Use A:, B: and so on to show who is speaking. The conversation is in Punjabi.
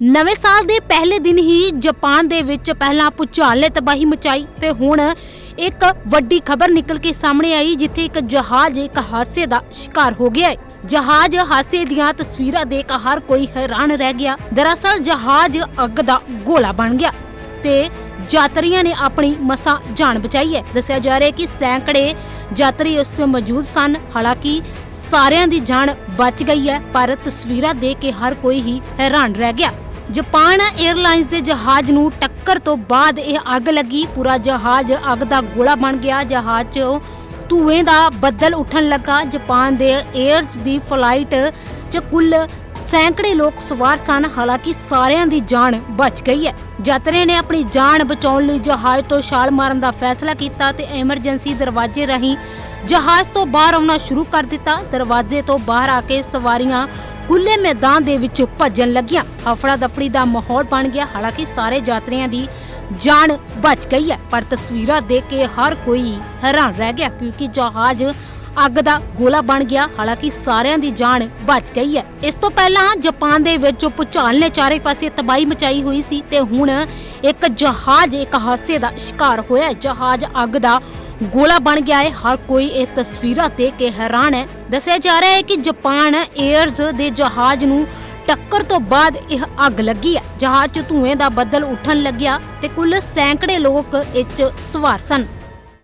A: ਨਵੇਂ ਸਾਲ ਦੇ ਪਹਿਲੇ ਦਿਨ ਹੀ ਜਾਪਾਨ ਦੇ ਵਿੱਚ ਪਹਿਲਾਂ ਭੂਚਾਲ ਨੇ ਤਬਾਹੀ ਮਚਾਈ ਤੇ ਹੁਣ ਇੱਕ ਵੱਡੀ ਖਬਰ ਨਿਕਲ ਕੇ ਸਾਹਮਣੇ ਆਈ, ਜਿੱਥੇ ਇੱਕ ਜਹਾਜ਼ ਇੱਕ ਹਾਦਸੇ ਦਾ ਸ਼ਿਕਾਰ ਹੋ ਗਿਆ ਹੈ। ਜਹਾਜ਼ ਹਾਦਸੇ ਦੀਆਂ ਤਸਵੀਰਾਂ ਦੇਖ ਹਰ ਕੋਈ ਹੈਰਾਨ ਰਹਿ ਗਿਆ। ਦਰਅਸਲ ਜਹਾਜ਼ ਅੱਗ ਦਾ ਗੋਲਾ ਬਣ ਗਿਆ ਤੇ ਯਾਤਰੀਆਂ ਨੇ ਆਪਣੀ ਮਸਾ ਜਾਨ ਬਚਾਈ ਹੈ। ਦੱਸਿਆ ਜਾ ਰਿਹਾ ਹੈ ਕਿ ਸੈਂਕੜੇ ਯਾਤਰੀ ਉਸ ਮੌਜੂਦ ਸਨ। ਹਾਲਾਂਕਿ ਸਾਰਿਆਂ ਦੀ ਜਾਨ ਬਚ ਗਈ ਹੈ, ਪਰ ਤਸਵੀਰਾਂ ਦੇਖ ਕੇ ਹਰ ਕੋਈ ਹੀ ਹੈਰਾਨ ਰਹਿ ਗਿਆ। ਜਾਪਾਨ 에ਅਰਲਾਈਨਸ ਦੇ ਜਹਾਜ਼ ਨੂੰ ਟੱਕਰ ਤੋਂ ਬਾਅਦ ਇਹ ਅੱਗ ਲੱਗੀ। ਪੂਰਾ ਜਹਾਜ਼ ਅੱਗ ਦਾ ਗੋਲਾ ਬਣ ਗਿਆ। ਜਹਾਜ਼ ਚ ਧੂਏ ਦਾ ਬੱਦਲ ਉੱਠਣ ਲੱਗਾ। ਜਾਪਾਨ ਦੇ 에ਅਰਸ ਦੀ ਫਲਾਈਟ 'ਚ ਕੁੱਲ ਸੈਂਕੜੇ ਲੋਕ ਸਵਾਰ ਸਨ। ਹਾਲਾਂਕਿ ਸਾਰਿਆਂ ਦੀ ਜਾਨ ਬਚ ਗਈ ਹੈ। ਯਾਤਰੀਆਂ ਨੇ ਆਪਣੀ ਜਾਨ ਬਚਾਉਣ ਲਈ ਜਹਾਜ਼ ਤੋਂ ਛਾਲ ਮਾਰਨ ਦਾ ਫੈਸਲਾ ਕੀਤਾ ਤੇ ਐਮਰਜੈਂਸੀ ਦਰਵਾਜ਼ੇ ਰਾਹੀਂ ਜਹਾਜ਼ ਤੋਂ ਬਾਹਰ ਆਉਣਾ ਸ਼ੁਰੂ ਕਰ ਦਿੱਤਾ। ਦਰਵਾਜ਼ੇ ਤੋਂ ਬਾਹਰ ਆ ਕੇ ਸਵਾਰੀਆਂ ਖੁੱਲੇ ਮੈਦਾਨ ਦੇ ਵਿੱਚ ਭੱਜਣ ਲੱਗੀਆਂ। ਹਫੜਾ ਦਫੜੀ ਦਾ ਮਾਹੌਲ ਬਣ ਗਿਆ। ਹਾਲਾਂਕਿ ਸਾਰੇ ਯਾਤਰੀਆਂ ਦੀ ਜਾਨ ਬਚ ਗਈ ਹੈ, ਪਰ ਤਸਵੀਰਾਂ ਦੇਖ ਕੇ ਹਰ ਕੋਈ ਹੈਰਾਨ ਰਹਿ ਗਿਆ ਕਿਉਂਕਿ ਜਹਾਜ਼ ਅੱਗ ਦਾ ਗੋਲਾ ਬਣ ਗਿਆ। ਹਾਲਾਂਕਿ ਸਾਰਿਆਂ ਦੀ ਜਾਨ ਬਚ ਗਈ ਹੈ। ਇਸ ਤੋਂ ਪਹਿਲਾਂ ਜਾਪਾਨ ਦੇ ਵਿੱਚ ਭੂਚਾਲ ਨੇ ਚਾਰੇ ਪਾਸੇ ਤਬਾਹੀ ਮਚਾਈ ਹੋਈ ਸੀ ਤੇ ਹੁਣ ਇੱਕ ਜਹਾਜ਼, ਇੱਕ ਹਾਦਸੇ ਦਾ ਸ਼ਿਕਾਰ ਹੋਇਆ ਜਹਾਜ਼ ਅੱਗ ਦਾ ਗੋਲਾ ਬਣ ਗਿਆ ਹੈ। ਹਰ ਕੋਈ ਇਹ ਤਸਵੀਰਾਂ ਦੇਖ ਕੇ ਹੈਰਾਨ ਹੈ। ਦੱਸਿਆ ਜਾ ਰਿਹਾ ਹੈ ਕਿ ਜਾਪਾਨ 에ਅਰਜ਼ ਦੇ ਜਹਾਜ਼ ਨੂੰ ਟੱਕਰ ਤੋਂ ਬਾਅਦ ਇਹ ਅੱਗ ਲੱਗੀ ਹੈ। ਜਹਾਜ਼ 'ਚ ਧੂਏ ਦਾ ਬੱਦਲ ਉੱਠਣ ਲੱਗਿਆ ਤੇ ਕੁੱਲ ਸੈਂਕੜੇ ਲੋਕ ਇਹ 'ਚ ਸਵਾਰ ਸਨ।